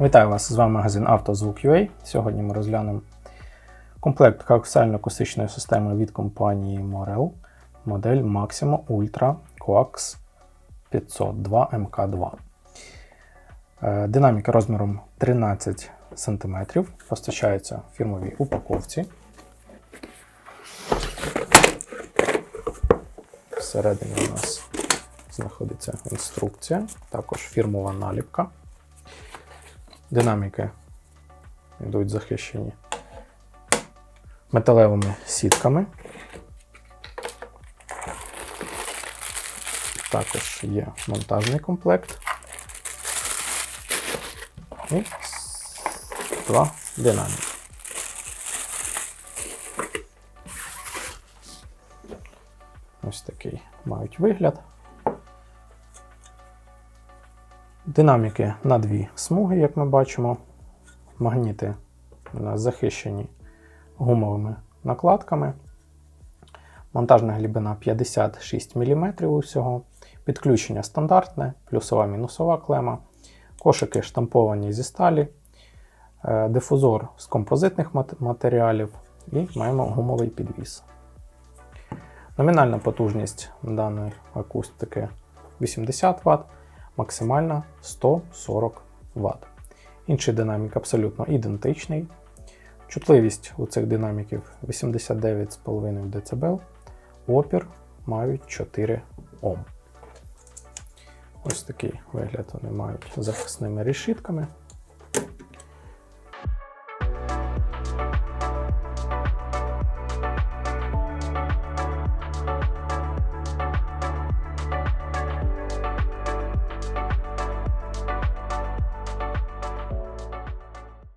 Вітаю вас! З вами магазин «Автозвук.UA». Сьогодні ми розглянемо комплект коаксіально-акустичної системи від компанії Morel, модель Maximo Ultra Coax 502 MK2. Е, Динаміка розміром 13 см постачається в фірмовій упаковці. Всередині у нас знаходиться інструкція, також фірмова наліпка. Динаміки йдуть захищені металевими сітками. Також є монтажний комплект. І два динаміки. Ось такий мають вигляд. Динаміки на дві смуги, як ми бачимо. Магніти захищені гумовими накладками. Монтажна глибина 56 мм усього. Підключення стандартне, плюсова мінусова клема. Кошики штамповані зі сталі, е, дифузор з композитних матеріалів і маємо гумовий підвіс. Номінальна потужність даної акустики 80 Вт, максимальна 140 Вт. Інший динамік абсолютно ідентичний. Чутливість у цих динаміків 89,5 дБ, опір мають 4 Ом. Ось такий вигляд вони мають захисними решітками.